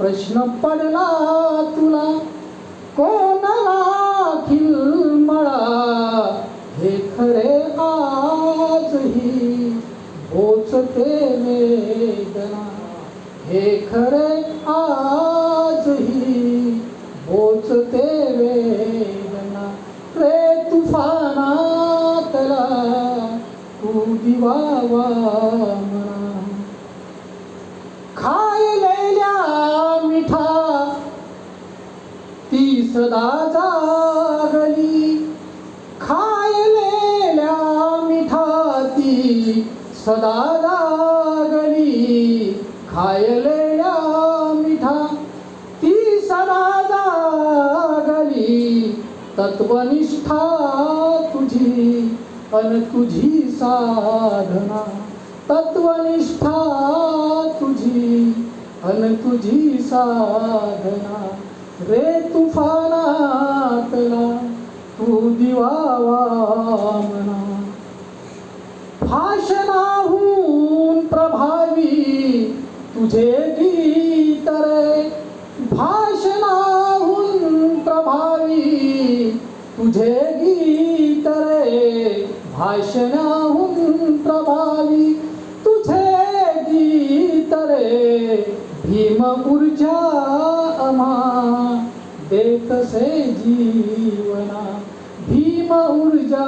प्रश्न पडला तुला. कोणाला खिलमळा हे खरे आजही बोचते वेदना. हे खरे आजही बोचते वेदना. रे तुफानातला तू दिवावा सदा जागली खायलेल्या मिठा ती सदा जागली खायलेल्या मिठा ती सदा जागली तत्वनिष्ठा तुझी अन तुझी साधना तत्वनिष्ठा तुझी अन तुझी साधना रे तुफानातला तू दिवावा म्हणा. भाषणाहून प्रभावी तुझे गीत रे. भाषणाहून प्रभावी तुझे गीत रे. भाषणाहून प्रभावी तुझे गीत रे. भीम ऊर्जा देतसे जीवना भीम ऊर्जा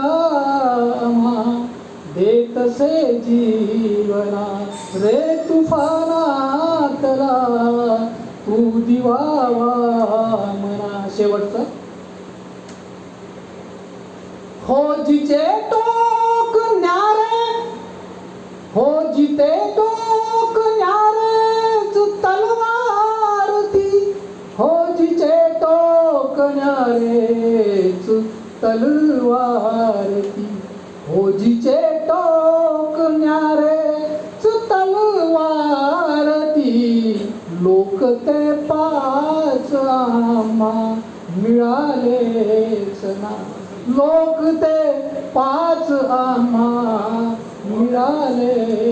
अमा देतसे जीवना रे तुफानातला तू दिवावा मना. शेवटचं. हो जिचे टोक न्यारे हो जिते टोक टोक न्यारेच तलवार ती टोक न्यारे तलवार ती लोक ते पाच आम्हा मिळालेच ना. लोक ते पाच आम्हा मिळाले